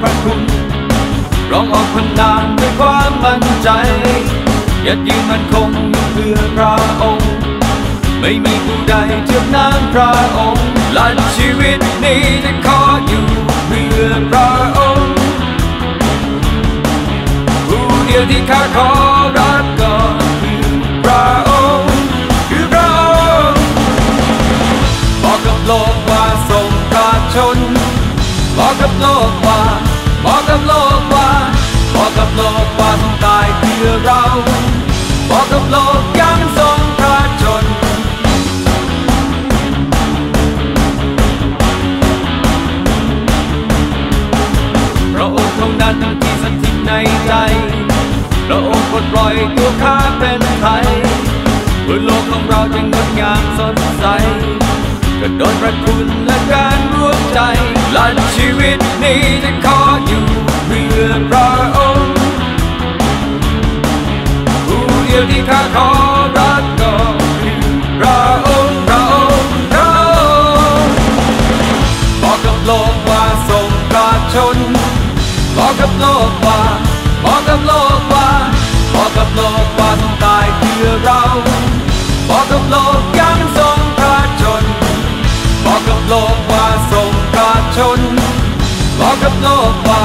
พระคุณร้องออกพนามด้วยความมั่นใจยัดยืนมันคงเพื่อพระองค์ ไม่มีผู้ใดเทียบน้ำพระองค์และชีวิตนี้จะขออยู่เพื่อพระองค์ผู้เดียวที่ข้าขอรักก็คือพระองค์คือพระองค์บอกกับโลกว่าทรงพระชนบอกกับโลกว่า กับโลกว่าบอกกับโลกว่าทรงตายเพื่อเราบอกกับโลกยังทรงพระชนพระองค์ท่านั้นที่สถิตในใจพระองค์ปลดปล่อยตัวข้าเป็นไทยเพื่อโลกของเราจะงดงามสดใสก็โดนพระคุณและการร่วมใจและชีวิตนี้จะขอ ดียวที่ข้าขอรักก็คือพระองค์พระองค์พระองค์บอกกับโลกว่าทรงพระชนบอกกับโลกว่าบอกกับโลกว่าบอกกับโลกว่าต้องตายเพื่อเราบอกกับโลกยังทรงพระชนบอกกับโลกว่าทรงพระชนบอกกับโลกว่า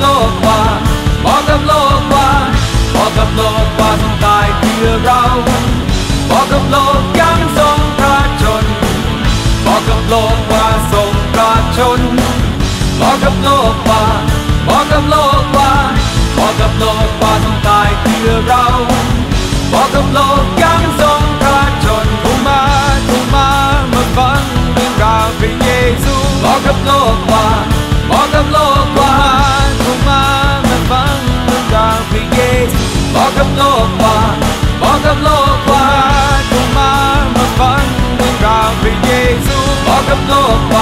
โลกว่า บอกกับโลกว่าบอกกับโลกว่าทรงตายเพื่อเราบอกกับโลกยังทรงพระชน บอกกับโลกว่าทรงพระชน บอกกับโลกว่าบอกกับโลกว่าบอกกับโลกว่าต้องตายเพื่อเราบอกกับโลกยังทรงพระชนเข้มาเข้มามาฟังเรื่องราวพระเยซูบอกกับโลกว่าบอกกับโลก bỏ khắp lô qua, bỏ khắp lô qua cùng ma mà vẫn mừng rào vì Giêsu bỏ khắp lô